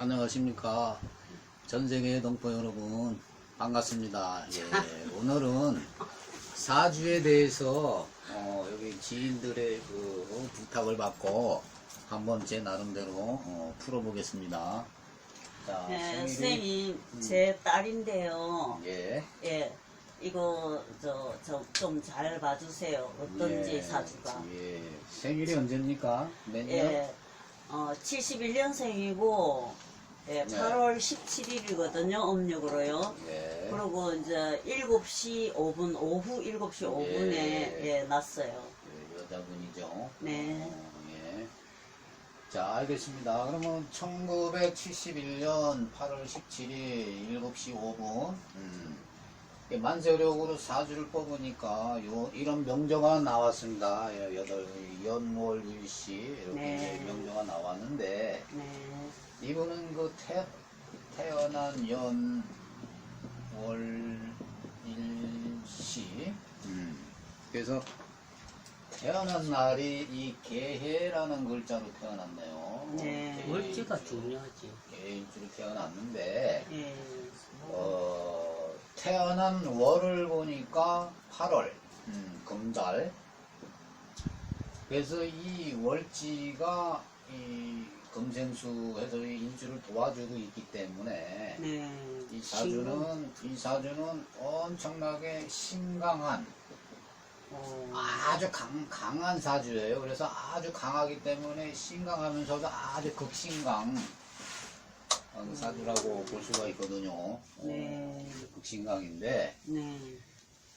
안녕하십니까. 전 세계 동포 여러분, 반갑습니다. 예, 오늘은 사주에 대해서, 어, 여기 지인들의 그 어, 부탁을 받고 한번 제 나름대로 어, 풀어보겠습니다. 자, 네, 선생님, 제 딸인데요. 예, 예, 이거 저저좀 잘 봐주세요. 어떤지 예, 사주가. 예, 생일이 언제입니까? 몇 년? 예, 어 71년생이고 예, 네. 8월 17일이거든요. 음력으로요. 예. 그리고 이제 7시 5분 오후 7시 5분에 예. 예, 났어요. 예, 여자분이죠. 네. 어, 예. 자, 알겠습니다. 그러면 1971년 8월 17일 7시 5분. 음. 만세력으로 사주를 뽑으니까 요 이런 명저가 나왔습니다. 예, 여덟 연월일시 이렇게 네. 이제 명저가 나왔는데 네. 이분은 그 태, 태어난 연월일시 음. 그래서 태어난 날이 이 개해라는 글자로 태어났네요. 네. 개- 월지가 중요하지. 개일주로 태어났는데 예. 어, 태어난 월을 보니까 8월 음, 금달 그래서 이 월지가 이 금생수에서 이 인주를 도와주고 있기 때문에 네. 이 사주는 이 사주는 엄청나게 심강한 어, 아주 강, 강한 사주예요. 그래서 아주 강하기 때문에 심강하면서도 아주 극심강 어, 사주라고 볼 수가 있거든요. 어, 네. 극심강인데 네.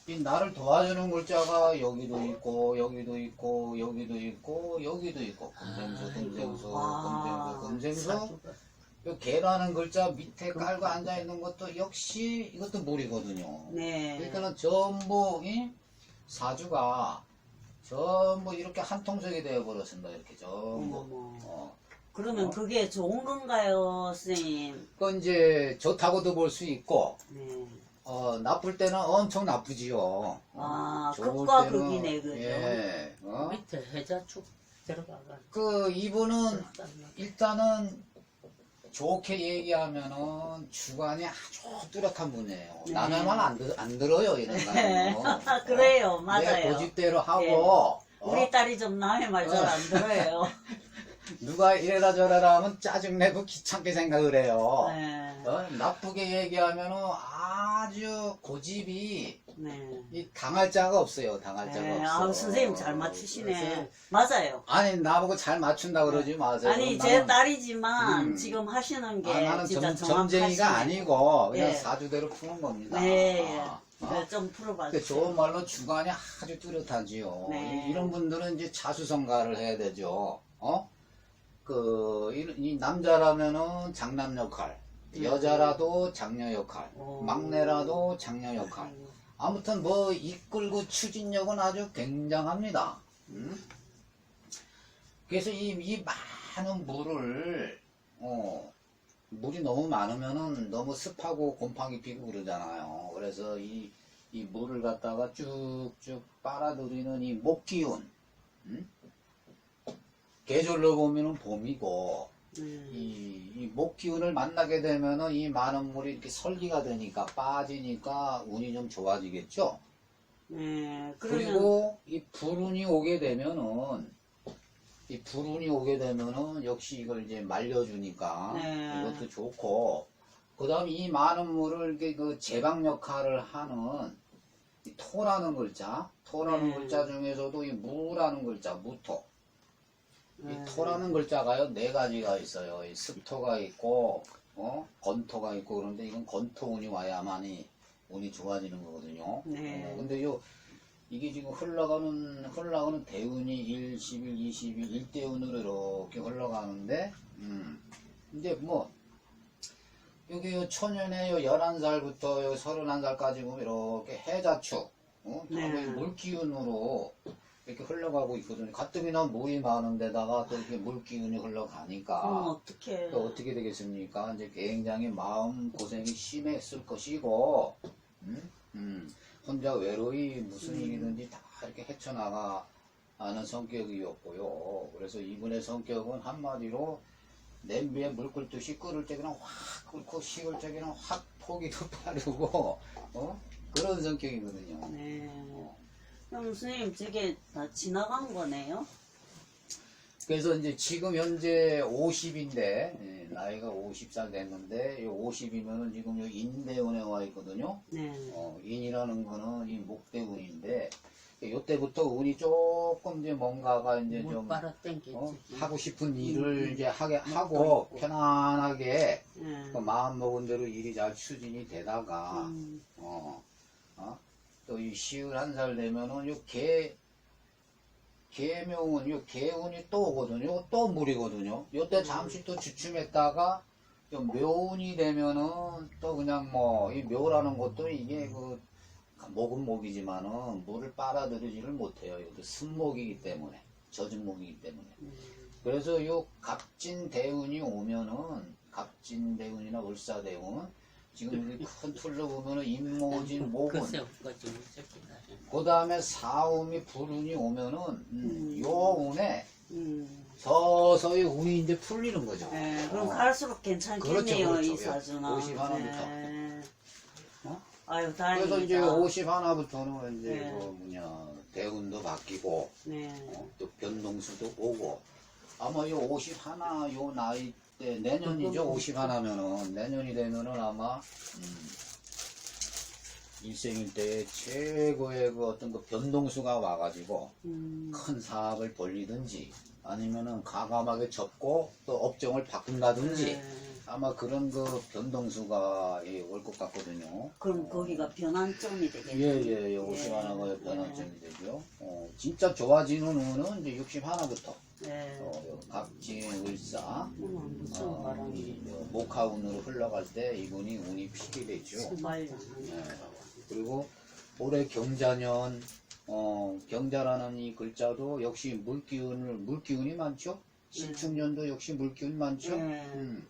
이 나를 도와주는 글자가 여기도 있고 여기도 있고 여기도 있고 여기도 있고 금생수 아이고. 금생수 아, 금생수 금생수 사주가 요 개라는 글자 밑에 깔고 앉아 있는 것도 역시 이것도 물이거든요. 네. 그러니까는 전부 이 사주가 전부 이렇게 한 통속이 되어 버렸습니다. 이렇게 전부. 어머머. 어. 그러면 어? 그게 좋은 건가요, 선생님? 그 이제 좋다고도 볼 수 있고 네. 어, 나쁠 때는 엄청 나쁘지요. 아, 좋을 극과 때는, 극이네, 그죠? 예. 어? 밑에 해자축 들어가가. 그 이분은 일단은 좋게 얘기하면은 주관이 아주 뚜렷한 분이에요. 네. 남의 말안안 들어요 이런 사람은. 그래요, 내 맞아요. 고집대로 하고 예. 어? 우리 딸이 좀 남의 말 잘 안 들어요. 누가 이래라 저래라 하면 짜증내고 귀찮게 생각을 해요. 네. 어? 나쁘게 얘기하면은 아주 고집이 네. 이 당할 자가 없어요. 당할 자가 네. 없어. 아, 선생님 잘 맞추시네. 맞아요. 아니 나보고 잘 맞춘다 그러지 마세요. 아니, 그럼 제 나는- 딸이지만 음. 지금 하시는 게 아, 나는 진짜 점, 정확하시네. 점쟁이가 아니고 그냥 예. 사주대로 푸는 겁니다. 네. 아, 아. 네, 좀 풀어봐 주세요. 좋은 말로 주관이 아주 뚜렷하지요. 네. 이- 이런 분들은 이제 자수성가를 해야 되죠. 어? 그, 이, 이 남자라면은 장남 역할, 네. 여자라도 장녀 역할, 오. 막내라도 장녀 역할. 아무튼 뭐 이끌고 추진력은 아주 굉장합니다. 음? 그래서 이, 이 많은 물을, 어, 물이 너무 많으면은 너무 습하고 곰팡이 피고 그러잖아요. 그래서 이, 이 물을 갖다가 쭉쭉 빨아들이는 이 목기운, 음? 계절로 보면은 봄이고, 네. 이, 이 목기운을 만나게 되면은 이 많은 물이 이렇게 설기가 되니까 빠지니까 운이 좀 좋아지겠죠? 네. 그리고 이 불운이 오게 되면은 이 불운이 오게 되면은 역시 이걸 이제 말려주니까 네. 이것도 좋고 그 다음에 이 많은 물을 이렇게 그 제방 역할을 하는 이 토라는 글자 토라는 네. 글자 중에서도 이 무라는 글자 무토 네. 이 토라는 글자가요 네 가지가 있어요. 이 습토가 있고 어 건토가 있고 그런데 이건 건토 운이 와야만이 운이 좋아지는 거거든요. 네. 어, 근데 요 이게 지금 흘러가는 흘러가는 대운이 1, 11, 22 1대운으로 이렇게 흘러가는데 음 이제 뭐 여기 요 초년에 요 11살부터 요 31살까지 보면 이렇게 해자축 어? 네. 네. 물기운으로 이렇게 흘러가고 있거든요. 가뜩이나 물이 많은 데다가 또 이렇게 물기운이 흘러가니까 그럼 어떻게 또 어떻게 되겠습니까? 이제 굉장히 마음 고생이 심했을 것이고, 음? 음, 혼자 외로이 무슨 음. 일이든지 다 이렇게 헤쳐나가는 성격이었고요. 그래서 이분의 성격은 한마디로 냄비에 물 끓듯이 끓을 적에는 확 끓고 식을 적에는 확 포기도 빠르고 어? 그런 성격이거든요. 네. 그럼 선생님 저게 다 지나간 거네요? 그래서 이제 지금 현재 50인데 나이가 50살 됐는데 이 50이면은 지금 요 인대원에 와 있거든요. 네. 어, 인이라는 거는 이 목대운인데 요때부터 운이 조금 이제 뭔가가 이제 물 좀. 어, 하고 싶은 일을 음. 이제 하게 하고 있고. 편안하게 네. 그 마음 먹은 대로 일이 잘 추진이 되다가 음, 어, 어? 또이 시을 한 살 되면은 요 개, 개명은 요 개운이 또 오거든요. 또 물이거든요. 요때 잠시 또 주춤했다가 요 묘운이 되면은 또 그냥 뭐 이 묘라는 것도 이게 그 목은 목이지만은 물을 빨아들이지를 못해요. 이것도 순목이기 때문에 젖은 목이기 때문에. 음. 그래서 요 갑진 대운이 오면은 갑진 대운이나 을사 대운 지금 큰 틀로 보면은 임모진 글쎄 무섭기다. 그 다음에 사음이 불운이 오면은 음, 음. 요 운에 음. 서서히 운이 이제 풀리는 거죠. 네, 그럼 어. 갈수록 괜찮겠네요, 그렇죠, 그렇죠. 이 사주는. 50 하나부터. 네. 어? 아유, 다행이다. 그래서 이제 50 하나부터는 이제 네. 그 뭐냐 대운도 바뀌고 네. 어, 또 변동수도 오고 아마 요 50 하나 요 나이 때 내년이죠 50 하나면은 내년이 되면은 아마 음, 일생일 때 최고의 그 어떤 그 변동수가 와가지고 음. 큰 사업을 벌리든지 아니면은 과감하게 접고 또 업종을 바꾼다든지 네. 아마 그런 그 변동수가 올 것 같거든요. 그럼 거기가 변환점이 예, 되겠네요. 예, 예, 50 하나가 네. 변환점이 되죠. 어, 진짜 좋아지는 운은 이제 60 하나부터, 네. 어, 을사, 음, 무슨 어, 바람이. 이, 어, 목화운으로 흘러갈 때 이분이 운이 피게 되죠. 네. 그리고 올해 경자년, 어, 경자라는 이 글자도 역시 물기운을, 물기운이 많죠? 신축년도 역시 물기운이 많죠? 네. 음.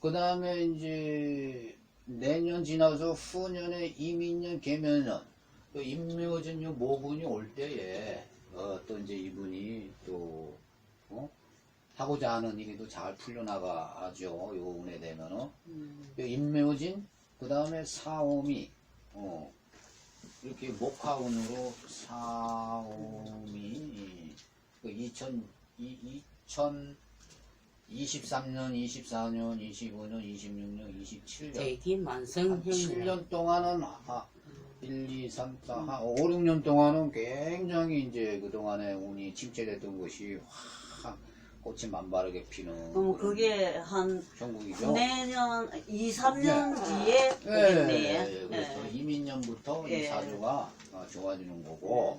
그 다음에 이제 내년 지나서 후년에 이민년, 개면년, 또 임묘진 요 모분이 올 때에 어, 또 이제 이분이 또 어? 하고자 하는 일이 또잘 풀려나가죠. 요 운에 되면은 음. 요 임묘진, 그 다음에 사오미, 어, 이렇게 목화운으로 사오미, 그 2000, 이, 2023년, 24년, 25년, 26년, 27년. 대기 한 만성형 7년 동안은, 아, 1, 2, 3, 4, 한 5, 6년 동안은 굉장히 이제 그동안에 운이 침체됐던 것이 확 꽃이 만바르게 피는. 그럼 그런 그게 한 형국이죠. 내년 2, 3년 네. 뒤에 예, 오겠네. 예, 예. 그래서 이민년부터 이 예. 사주가 어, 좋아지는 거고,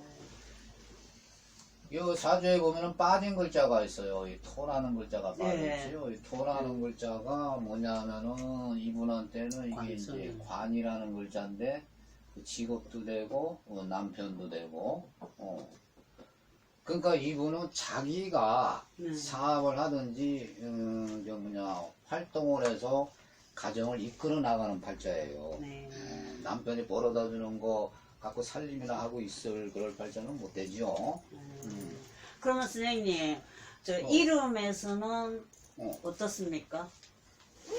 이 사주에 보면은 빠진 글자가 있어요. 이 토라는 글자가 예. 빠졌죠. 이 토라는 글자가 뭐냐면은 이분한테는 이게 이제 관성이네. 관이라는 글자인데 그 직업도 되고 어, 남편도 되고, 어. 그러니까 이분은 자기가 네. 사업을 하든지 음, 저 뭐냐 활동을 해서 가정을 이끌어 나가는 팔자예요. 네. 어, 남편이 벌어다 주는 거 갖고 살림이나 하고 있을 그럴 팔자는 못 되죠. 음. 그러면 선생님, 저 어. 이름에서는 어. 어떻습니까?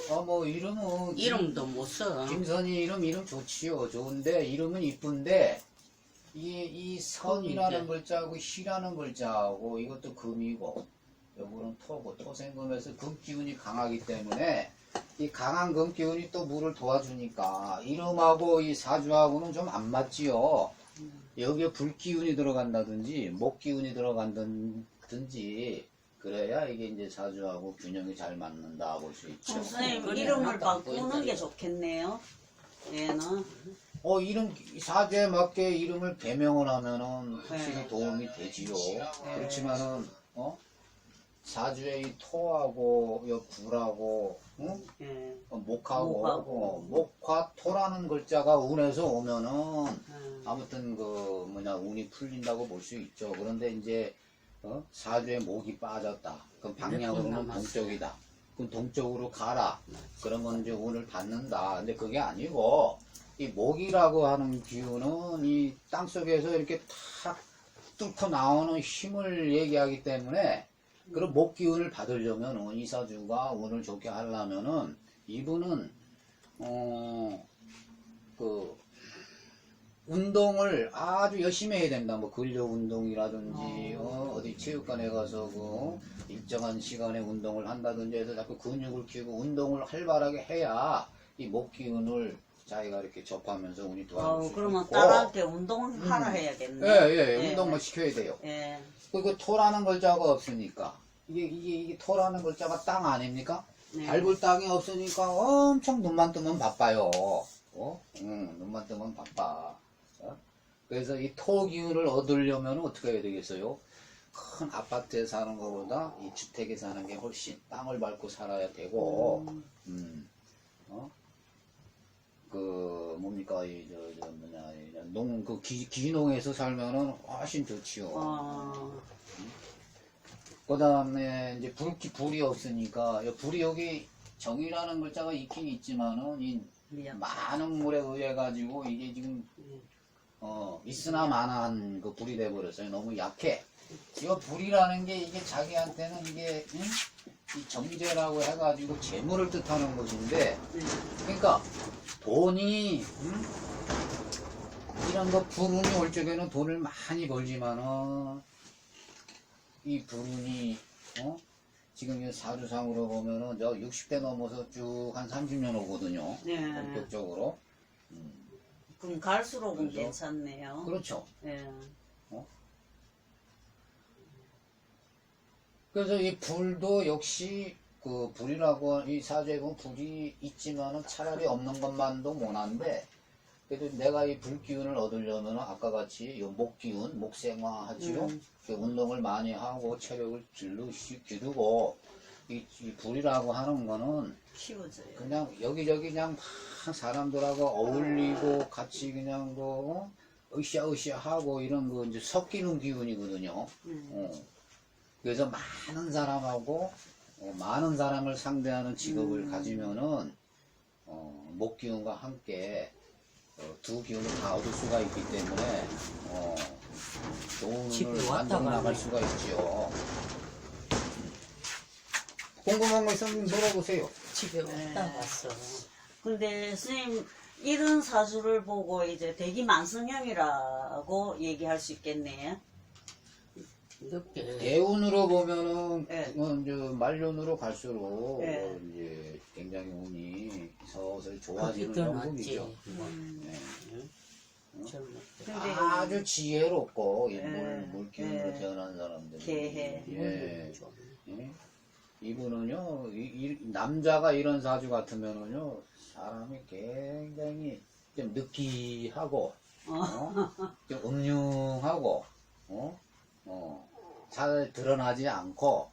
아, 뭐 이름은 이름도 못 써. 김선희 이름 이름 좋지요. 좋은데 이름은 이쁜데 이, 이 선이라는. 글자하고 희라는 글자하고 이것도 금이고 요거는 토고 토생금에서 금 기운이 강하기 때문에 이 강한 금 기운이 또 물을 도와주니까 이름하고 이 사주하고는 좀 안 맞지요. 여기에 불 기운이 들어간다든지 목 기운이 들어간다든지 그래야 이게 이제 사주하고 균형이 잘 맞는다 볼 수 있죠. 선생님 그래, 이름을 바꾸는 게. 좋겠네요. 얘는. 어, 이름, 사주에 맞게 이름을 개명을 하면은 확실히 네. 도움이 되지요. 그렇지만은, 어? 사주에 이 토하고, 요 불하고, 응? 예. 어, 목하고, 목하고. 어, 목화 토라는 글자가 운에서 오면은, 음. 아무튼 그, 뭐냐, 운이 풀린다고 볼 수 있죠. 그런데 이제, 어? 사주에 목이 빠졌다. 그럼 방향으로는. 동쪽이다. 그럼 동쪽으로 가라. 그런 건 이제 운을 받는다. 근데 그게 아니고, 이 목이라고 하는 기운은 이 땅 속에서 이렇게 탁 뚫고 나오는 힘을 얘기하기 때문에 그럼 목 기운을 받으려면 이 사주가 운을 좋게 하려면은 이분은 어그 운동을 아주 열심히 해야 된다. 뭐 근력 운동이라든지 어, 어디 체육관에 가서 그 일정한 시간에 운동을 한다든지 해서 자꾸 근육을 키우고 운동을 활발하게 해야 이 목 기운을 자기가 이렇게 접하면서 운이 도와줄 어, 수 그러면 있고. 딸한테 운동을 하라 음. 해야겠네. 예, 예, 예. 운동만 시켜야 돼요. 예. 그리고 토라는 글자가 없으니까 이게 이게 이게 토라는 글자가 땅 아닙니까? 네. 밟을 땅이 없으니까 엄청 눈만 뜨면 바빠요. 어? 응, 눈만 뜨면 바빠. 어? 그래서 이 토 기운을 얻으려면 어떻게 해야 되겠어요? 큰 아파트에 사는 것보다 이 주택에 사는 게 훨씬 땅을 밟고 살아야 되고, 음. 음, 어? 그 뭡니까 이 저 저 뭐냐 농그 기농에서 살면은 훨씬 좋지요. 어, 그 다음에 이제 불, 불이 없으니까, 여- 불이 여기 정이라는 글자가 있긴 있지만은, 이 미안. 많은 물에 의해 가지고 이게 지금, 어, 있으나 마나한 그 불이 돼 버렸어요. 너무 약해. 이거 불이라는 게 이게 자기한테는 이게, 응? 이 정제라고 해가지고 재물을 뜻하는 것인데, 네. 그러니까 돈이 음? 이런 거 불운이 올 적에는 돈을 많이 벌지만은 이 불운이 어? 지금 이 사주상으로 보면은 저 60대 넘어서 쭉 한 30년 오거든요. 네. 본격적으로. 그럼 갈수록은 그래서? 괜찮네요. 그렇죠. 예. 그래서 이 불도 역시 그 불이라고 이 사주에 보면 불이 있지만은 차라리 없는 것만도 못한데 그래도 내가 이 불 기운을 얻으려면 아까 같이 이목 기운, 목 생화 하지요. 음. 그 운동을 많이 하고 체력을 기르시, 기르고 이, 이 불이라고 하는 거는 키워줘요. 그냥 여기저기 그냥 막 사람들하고 어울리고 같이 그냥 뭐 으쌰으쌰 하고 이런 거 이제 섞이는 기운이거든요. 음. 어. 그래서 많은 사람하고 어, 많은 사람을 상대하는 직업을 음. 가지면은 어, 목 기운과 함께 어, 두 기운을 다 얻을 수가 있기 때문에 어, 좋은 집에 운을 왔다 만들어 나갈. 수가 있지요. 궁금한 거 있으면 물어보세요. 집에 네. 왔다 갔어. 근데 스님 이런 사주를 보고 이제 대기 만성형이라고 얘기할 수 있겠네요. 늦게 대운으로 보면은 네. 그건 이제 말년으로 갈수록 네. 어, 이제 굉장히 운이 서서히 좋아지는 그게 더 낫지. 형국이죠. 음. 네. 젊을 때. 근데 아주 지혜롭고 이 네. 물, 물기운으로 네. 태어난 사람들. 개해. 예. 좀. 예. 이분은요, 이, 이- 남자가 이런 사주 같으면은요, 사람이 굉장히 좀 느끼하고, 어? 좀 음흉하고, 어? 어, 잘 드러나지 않고,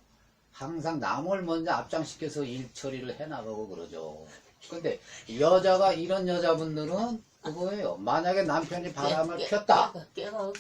항상 남을 먼저 앞장시켜서 일 처리를 해나가고 그러죠. 근데 여자가 이런 여자분들은 그거예요. 만약에 남편이 바람을 폈다. 깨가.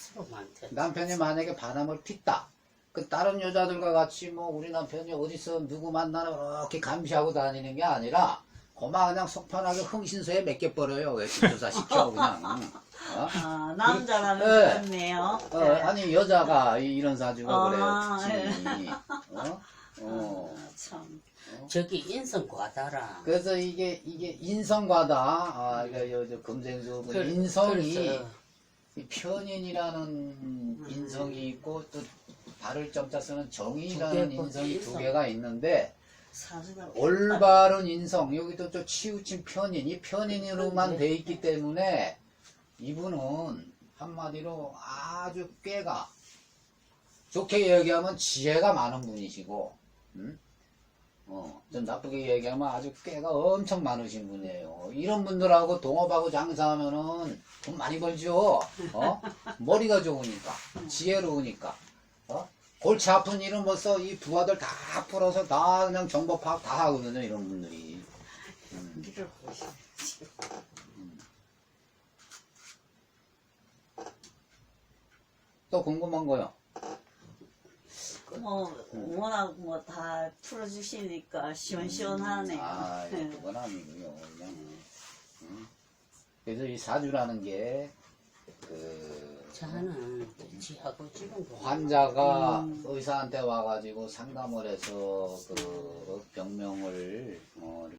남편이 만약에 바람을 폈다. 그 다른 여자들과 같이 뭐 우리 남편이 어디서 누구 만나나 이렇게 감시하고 다니는 게 아니라 고마 그냥 속 편하게 흥신소에 맡겨버려요. 외식조사 시켜 그냥. 어? 아, 남자라면 네. 좋네요. 어, 네. 아니 여자가 이- 이런 사주가 아, 그래요. 특징이. 어? 어. 아, 참. 저기 인성 과다라. 그래서 이게 이게 인성과다. 아, 이거 여, 저 금생수 그 그- 인성이 그래서 이 편인이라는 인성이 있고 또 발을 점자 쓰는 정의라는 두 개, 인성이 두 인성. 개가 있는데 사주가 올바른 인성 여기도 또 치우친 편인 이 편인으로만. 돼 있기 때문에 이분은 한마디로 아주 꾀가 좋게 얘기하면 지혜가 많은 분이시고 음? 어, 좀 나쁘게 얘기하면 아주 꾀가 엄청 많으신 분이에요. 이런 분들하고 동업하고 장사하면은 돈 많이 벌죠. 어? 머리가 좋으니까, 지혜로우니까. 어? 골치 아픈 일은 벌써 이 부하들 다 풀어서 다 그냥 정보 파악 다 하거든요, 이런 분들이. 음. 길을 보시. 또 궁금한 거요. 뭐 워낙 뭐 다 풀어주시니까 시원시원하네요. 아, 네. 그건 아니고요. 그냥 음. 그래서 이 사주라는 게그 자는 지하고 지금 환자가 음. 의사한테 와가지고 상담을 해서 그 병명을 어,